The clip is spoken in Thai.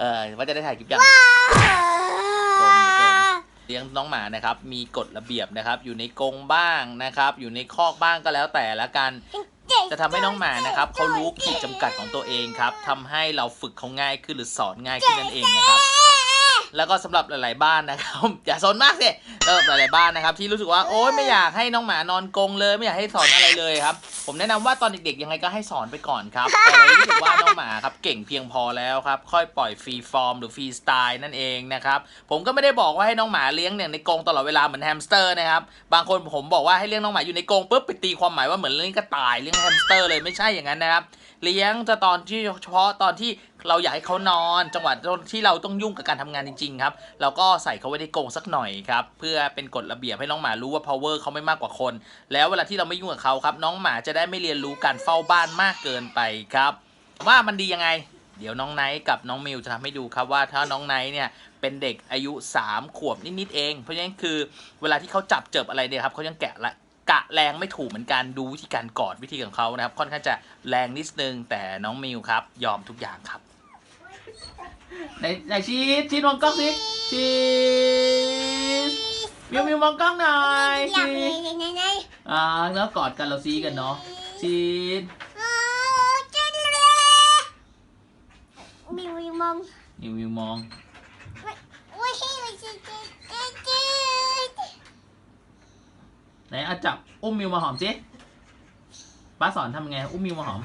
เออว่าจะได้ถ่ายคลิปยังเลี้ยงน้องหมานะครับ มีกฎระเบียบนะครับ อยู่ในกรงบ้างนะครับ อยู่ในคอกบ้างก็แล้วแต่ละกัน จะทำให้น้องหมานะครับเขารู้ขีดจำกัดของตัวเองครับทำให้เราฝึกเขาง่ายขึ้นหรือสอนง่ายขึ้นนั่นเองนะครับ แล้วก็สำหรับหลาย ๆ บ้านนะครับ อย่าสนมากสิสำหรับหลาย ๆ บ้านนะครับ ที่รู้สึกว่าโอ๊ยไม่อยากให้น้องหมานอนกรงเลย ไม่อยากให้สอนอะไรเลยครับ ผมแนะนำว่าตอนเด็กๆยังไงก็ให้สอนไปก่อนครับแต่เรารู้สึกว่าน้องหมาครับเก่งเพียงพอแล้วครับค่อยปล่อยฟรีฟอร์มหรือฟรีสไตล์นั่นเองนะครับผมก็ไม่ได้บอกว่าให้น้องหมาเลี้ยงเนี่ยในกรงตลอดเวลาเหมือนแฮมสเตอร์นะครับบางคนผมบอกว่าให้เลี้ยงน้องหมาอยู่ในกรงปุ๊บไปตีความหมายว่าเหมือนเลี้ยงกระต่ายเลี้ยงแฮมสเตอร์เลยไม่ใช่อย่างนั้นนะครับ เลี้ยงจะตอนที่เฉพาะตอนที่เราอยากให้เขานอนจังหวะที่เราต้องยุ่งกับการทำงานจริง ๆ ครับ เราก็ใส่เขาไว้ในกรงสักหน่อยครับ เพื่อเป็นกฎระเบียบให้น้องหมารู้ว่า power เขาไม่มากกว่าคน แล้วเวลาที่เราไม่ยุ่งกับเขาครับ น้องหมาจะได้ไม่เรียนรู้การเฝ้าบ้านมากเกินไปครับ ว่ามันดียังไง เดี๋ยวน้องไนท์กับน้องมิวจะทำให้ดูครับว่าถ้าน้องไนท์เนี่ยเป็นเด็กอายุ 3 ขวบนิดๆเอง เพราะฉะนั้นคือเวลาที่เขาจับเจิบอะไรเนี่ยครับเขายังแกะละ กะแรงไม่ถูกเหมือนกันดูวิธีการกอดวิธีของเขานะครับ ค่อนข้างจะแรงนิดนึงแต่น้องมิวครับ ยอมทุกอย่างครับไหนไหนชีสชีสมองกล้องสิชีสมิวมิวมองกล้องหน่อยอยากชีเลยสในในอ่าแล้วกอดกันเราซีกันเนาะชีสจันเลยมิวมองมิวมิวมอง ไหนเอาจับอุ้มมิวมาหอมสิป้าสอนทำไง อุ้มมิวมาหอม